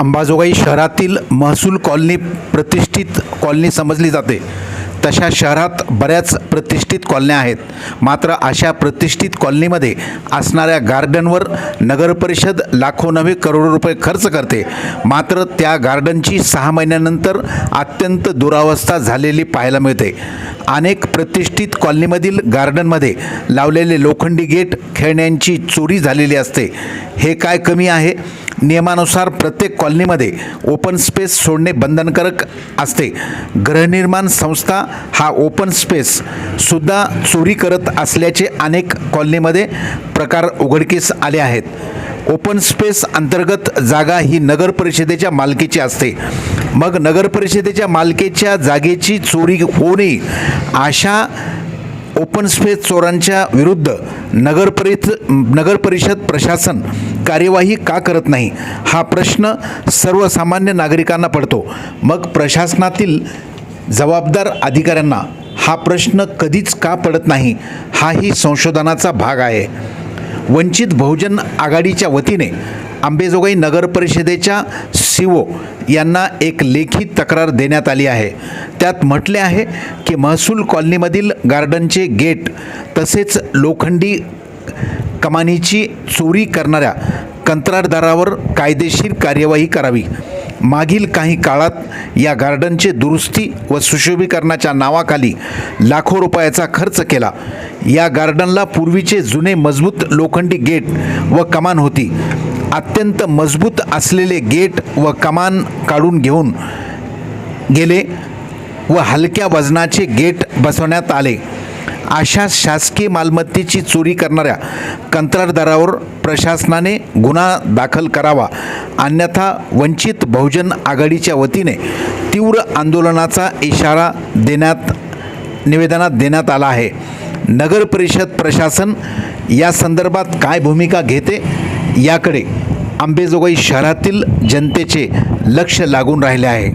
अंबाजोगाई शहरातील महसूल कॉलनी प्रतिष्ठित कॉलनी समजली जाते. तशा शहरात बऱ्याच प्रतिष्ठित कॉलन्या आहेत. मात्र अशा प्रतिष्ठित कॉलनीमध्ये असणाऱ्या गार्डनवर नगरपरिषद लाखो नव्हे करोडो रुपये खर्च करते. मात्र त्या गार्डनची सहा महिन्यानंतर अत्यंत दुरावस्था झालेली पाहायला मिळते. अनेक प्रतिष्ठित कॉलनीमधील गार्डनमध्ये लावलेले लोखंडी गेट खेळण्यांची चोरी झालेली असते. हे काय कमी आहे? नियमानुसार प्रत्येक कॉलनीमध्ये ओपन स्पेस सोडणे बंधनकारक असते. गृहनिर्माण संस्था हा ओपन स्पेस सुद्धा चोरी करत असल्याचे अनेक कॉलनीमध्ये प्रकार उघडकीस आले आहेत. ओपन स्पेस अंतर्गत जागा ही नगर परिषदेच्या मालकीची असते. मग नगर परिषदेच्या मालकीच्या जागेची चोरी होऊ नये अशा ओपन स्पेस चोरांच्या विरुद्ध नगर नगरपरिषद नगर परिषद प्रशासन कार्यवाही का करत नाही? हा प्रश्न सर्वसामान्य नागरिकांना पडतो. मग प्रशासनातील जबाबदार अधिकाऱ्यांना हा प्रश्न कधीच का पडत नाही? हाही संशोधनाचा भाग आहे. वंचित बहुजन आघाडीच्या वतीने आंबेजोगाई नगर परिषदेच्या सीओ यांना एक लेखी तक्रार देण्यात आली आहे. त्यात म्हटले आहे की महसूल कॉलनीमधील गार्डनचे गेट तसेच लोखंडी कमानीची चोरी करणाऱ्या कंत्राटदारावर कायदेशीर कार्यवाही करावी. मागील काही काळात या गार्डनचे दुरुस्ती व सुशोभीकरणाच्या नावाखाली लाखो रुपयाचा खर्च केला. या गार्डनला पूर्वीचे जुने मजबूत लोखंडी गेट व कमान होती. अत्यंत मजबूत असलेले गेट व कमान काढून घेऊन गेले व हलक्या वजनाचे गेट बसवण्यात आले. अशा शासकीय मालमत्तेची चोरी करणाऱ्या कंत्राटदारावर प्रशासनाने गुन्हा दाखल करावा अन्यथा वंचित बहुजन आघाडीच्या वतीने तीव्र आंदोलनाचा इशारा देण्यात निवेदनात देण्यात आला आहे. नगर परिषद प्रशासन या संदर्भात काय भूमिका घेते याकडे अंबेजोगाई शहरातील जनतेचे लक्ष लागून राहिले आहे.